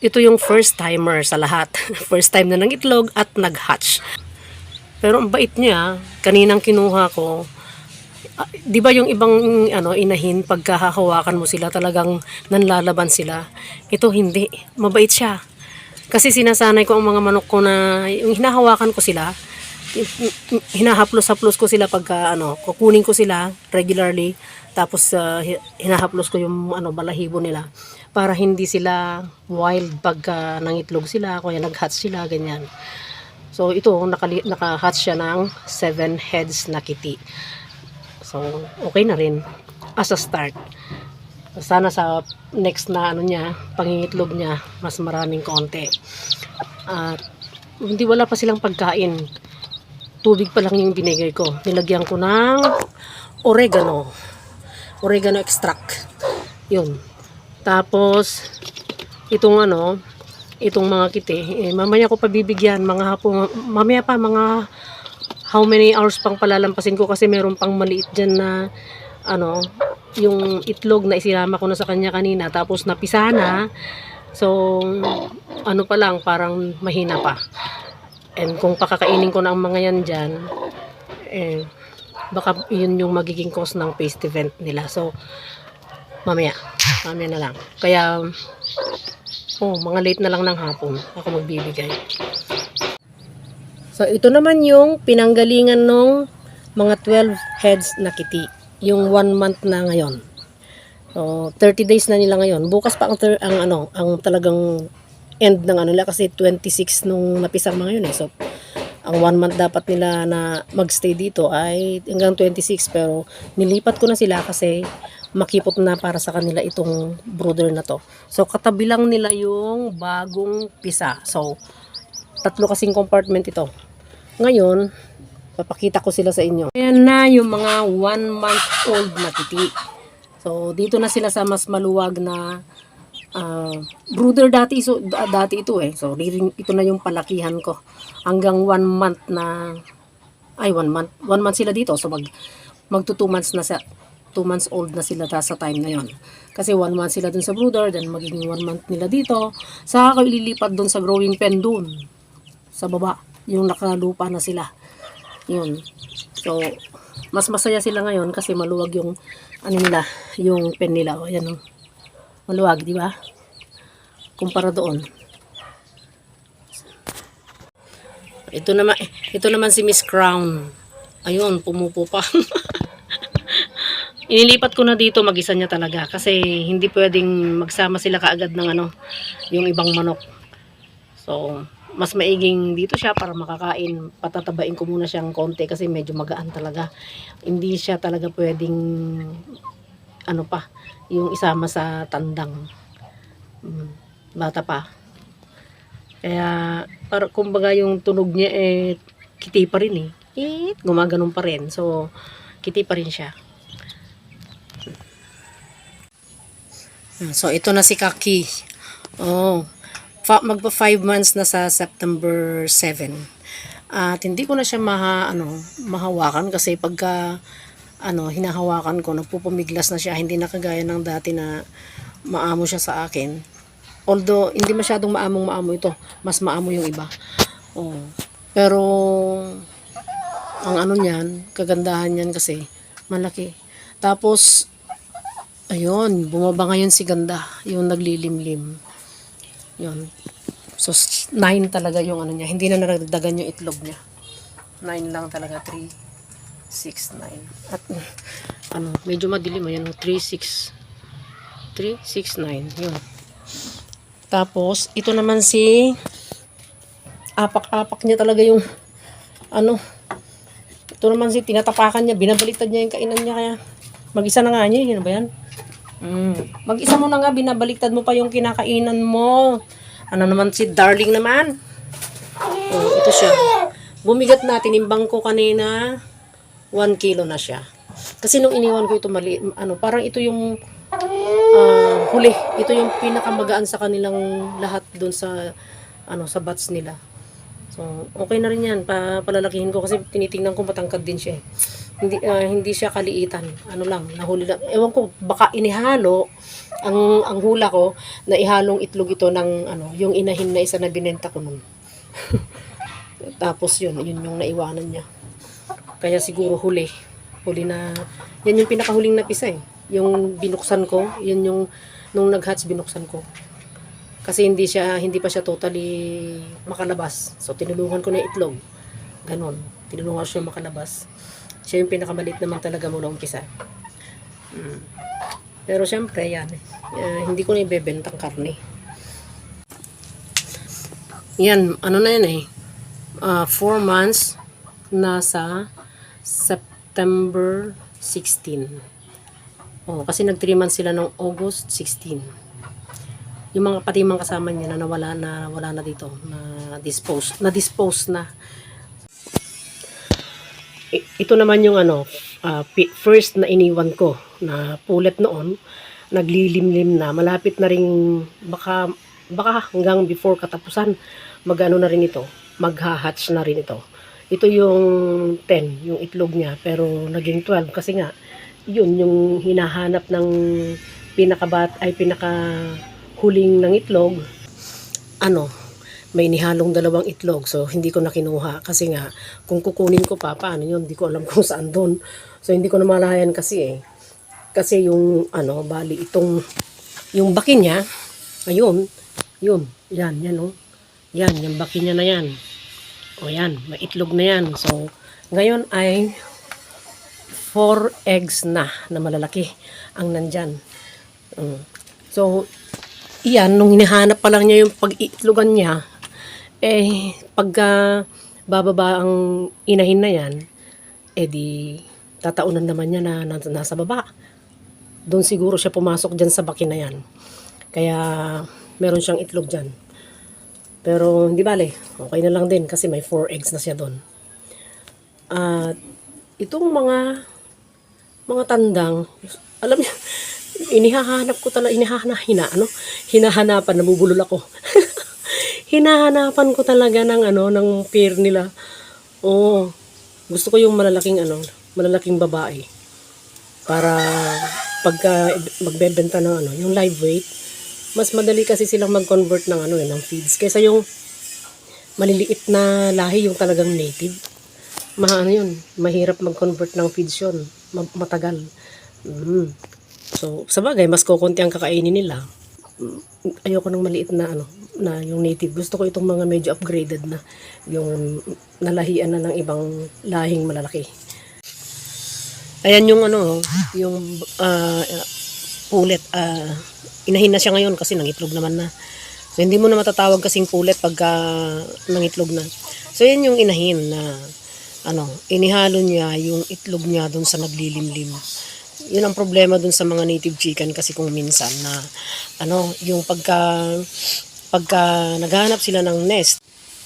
ito yung first timer sa lahat. first time na ng itlog at nag-hatch. Pero ang bait niya, kaninang kinuha ko, ah, 'di ba yung ibang ano inahin pagkahahawakan mo sila talagang nanlalaban sila. Ito hindi, mabait siya. Kasi sinasanay ko ang mga manok ko na yung hinahawakan ko sila, hinahaplos-haplos ko sila pagka ano, kukunin ko sila regularly tapos hi- hinahaplos ko yung ano balahibo nila para hindi sila wild pagka nangitlog sila, kaya nag-hatch sila ganyan. So ito naka-hatch siya ng 7 heads na kitty. So okay na rin as a start. Sana sa next na ano niya, pangingitlog niya, mas maraming konti. At hindi wala pa silang pagkain. Tubig pa lang yung binigay ko. Nilagyan ko ng oregano. Oregano extract. Yun. Tapos, itong ano, itong mga kite, eh, mamaya ko pa bibigyan, mga hapon, mamaya pa, mga how many hours pang palalampasin ko kasi meron pang maliit dyan na, ano, yung itlog na isinama ko na sa kanya kanina, tapos napisa na, so, ano pa lang, parang mahina pa. And kung pakakainin ko na ang mga yan dyan, eh, baka yun yung magiging cause ng paste event nila. So, mamaya. Mamaya na lang. Kaya, oh, mga late na lang ng hapon ako magbibigay. So, ito naman yung pinanggalingan ng mga 12 heads na kiti. Yung 1 month na ngayon. So, 30 days na nila ngayon. Bukas pa ang, ang ano, ang talagang end ng ano nila kasi 26 nung napisang mga yun eh. So, ang 1 month dapat nila na magstay dito ay hanggang 26 pero nilipat ko na sila kasi makipot na para sa kanila itong brooder na to. So, katabi lang nila yung bagong pisa. So, tatlo kasing compartment ito. Ngayon, papakita ko sila sa inyo. Ayan na yung mga 1 month old na titi. So, dito na sila sa mas maluwag na ah, brooder dati, so, da- dati ito eh. So, ito na yung palakihan ko. Hanggang 1 month na, ay 1 month, 1 month sila dito. So, mag, magto 2 months na sa, 2 months old na sila ta- sa time na yon. Kasi 1 month sila dun sa brooder, then magiging 1 month nila dito. Saka ko ililipat dun sa growing pen dun. Sa baba, yung nakalupa na sila. Yun. So, mas masaya sila ngayon kasi maluwag yung ano nila, yung pen nila. O, yan o. Maluwag, di ba? Kumpara doon. Ito naman, ito naman si Miss Crown. Ayun, pumupo pa. Inilipat ko na dito mag-isa niya talaga kasi hindi pwedeng magsama sila kaagad ng ano, yung ibang manok. So, mas maiging dito siya para makakain. Patatabain ko muna siyang konti kasi medyo magaan talaga. Hindi siya talaga pwedeng ano pa, yung isama sa tandang. Mm, bata pa. Kaya, para, kumbaga yung tunog niya eh, kiti pa rin eh. Eh, gumaganon pa rin. So, kiti pa rin siya. Hmm, So, ito na si Kaki. Oh, magpa 5 months na sa September 7. At hindi ko na siya maha, ano, mahawakan kasi pagka ano, hinahawakan ko, nagpupumiglas na siya, hindi na kagaya ng dati na maamo siya sa akin. Although, hindi masyadong maamong maamo ito. Mas maamo yung iba. Oh. Pero, ang ano niyan, kagandahan niyan kasi, malaki. Tapos, ayun, bumaba ngayon si Ganda, yung naglilimlim. Yun. So, 9 talaga yung ano niya. Hindi na naragdagan yung itlog niya. 9 lang talaga, 3, 6, 9. At, ano, medyo madilim. Ayan, 3, 6, 3, 6, 9. Yun. Tapos, ito naman si apak-apak niya talaga yung ano, ito naman si tinatapakan niya, binabaliktad niya yung kainan niya kaya mag-isa na nga niya, yun ba yan? Mm. Mag-isa mo na nga, binabaliktad mo pa yung kinakainan mo. Ano naman si Darling naman? Oh, ito siya. Bumigat na, tinimbang ko kanina, 1 kilo na siya. Kasi nung iniwan ko ito mali, ano, parang ito yung ah, huli. Ito yung pinakamagaan sa kanilang lahat doon sa ano sa bats nila. So, okay na rin yan. Pa, palalakihin ko kasi tinitingnan ko matangkad din siya. eh. Hindi, ah, hindi siya kaliitan. Ano lang, nahuli lang. Ewan ko, baka inihalo Ang ang hula ko na ihalong itlog ito ng ano, yung inahin na isa na binenta ko nun. Tapos yun, yun yung naiwanan niya. Kaya siguro huli. Huli na, yan yung pinakahuling napisa eh. Yung binuksan ko, yun yung, nung nag-hatch binuksan ko. Kasi hindi siya, hindi pa siya totally makalabas. So, tinulungan ko na itlog. Ganon. Tinulungan ko siya makalabas. Siya yung pinakamalit naman talaga mula umpisa. Mm. Pero syempre, yan. eh, hindi ko na ibebentang karne. Yan, ano na yan eh. Uh, four months nasa September 16. Oh, kasi nag 3 months sila ng August 16. Yung mga pati mga kasama niya na nawala na wala na dito, na dispose, na dispose na. Ito naman yung ano, pi- first na iniwan ko na pulet noon, naglilimlim na, malapit na ring baka baka hanggang before katapusan magano na rin ito, magha-hatch na rin ito. Ito yung 10, yung itlog niya, pero naging 12 kasi nga yun yung hinahanap ng pinakabat ay pinaka huling ng itlog. Ano may nihalong dalawang itlog so hindi ko na kinuha kasi nga kung kukunin ko pa paano yun? Hindi ko alam kung saan doon so hindi ko na malayan kasi eh. Kasi yung ano bali itong yung baki niya ayun yun yan yan oh. Yan yung baki niya na yan o yan may itlog na yan so ngayon ay four eggs na na malalaki ang nandyan. Mm. So, iyan, nung hinahanap pa lang niya yung pag-iitlogan niya, eh, pagka bababa ang inahin na yan, eh di, tataunan naman niya na, na nasa baba. Doon siguro siya pumasok dyan sa baki na yan. Kaya, meron siyang itlog dyan. Pero, hindi bale, okay na lang din kasi may four eggs na siya doon. At, itong mga mga tandang, alam niyo, inihahanap ko talaga, inihahana, hina, ano, hinahanapan, nabubulol ako. hinahanapan ko talaga ng, ano, ng pair nila. Oo, gusto ko yung malalaking, ano, malalaking babae. Para, pagka magbebenta ng, ano, yung live weight, mas madali kasi silang mag-convert ng, ano, eh, ng feeds. Kaysa yung maliliit na lahi, yung talagang native ma ano yun, mahirap mag-convert ng feeds yun. Ma- matagal. Mm. So, sa bagay, mas kukunti ang kakainin nila. Mm, Ayoko ng maliit na ano, na yung native. Gusto ko itong mga medyo upgraded na yung nalahian na ng ibang lahing malalaki. Ayan yung ano, yung ah, pulet. ah, inahin na siya ngayon kasi nangitlog naman na. So, hindi mo na matatawag kasing pulet pagka nangitlog na. So, yan yung inahin na ano, inihalo niya yung itlog niya doon sa naglilimlim. Yun ang problema doon sa mga native chicken kasi kung minsan na ano, yung pagka pagka naghahanap sila ng nest,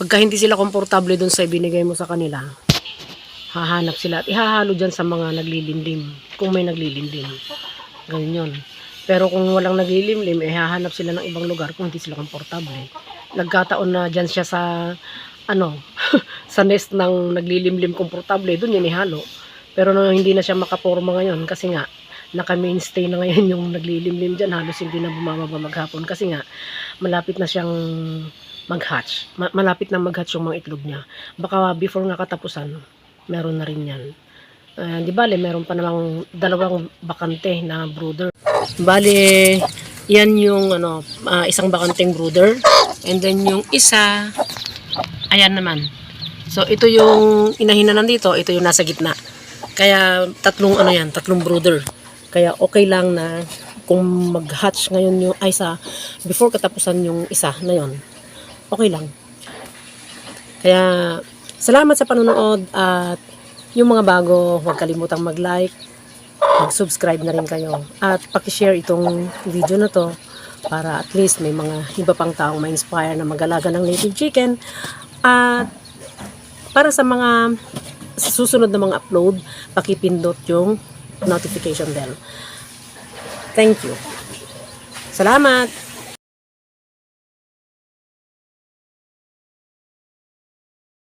pagka hindi sila komportable doon sa ibinigay mo sa kanila, hahanap sila at ihahalo dyan sa mga naglilimlim kung may naglilimlim. Ganyan yun. Pero kung walang naglilimlim, eh hahanap sila ng ibang lugar kung hindi sila komportable. Nagkataon na dyan siya sa ano, sa nest ng naglilimlim komportable, doon yan ihalo. Pero nung hindi na siya makaporma ngayon kasi nga naka-mainstay na ngayon yung naglilimlim dyan, halos hindi na bumababa maghapon kasi nga malapit na siyang mag-hatch. Ma- malapit na mag-hatch yung mga itlog niya. Baka before nga katapusan, meron na rin yan. Ah, di bale, meron pa namang dalawang bakante na brooder. Bale, yan yung ano, ah, isang bakanteng brooder. And then yung isa, ayan naman. So, ito yung inahin na nandito, ito yung nasa gitna. Kaya, tatlong ano yan, tatlong brooder. Kaya, okay lang na kung mag-hatch ngayon yung, ay sa, before katapusan yung isa na yon okay lang. Kaya, salamat sa panonood at yung mga bago, huwag kalimutang mag-like, mag-subscribe na rin kayo. At pakishare itong video na to para at least may mga iba pang taong ma-inspire na mag-alaga ng native chicken. At para sa mga susunod na mga upload, pakipindot yung notification bell. Thank you. Salamat!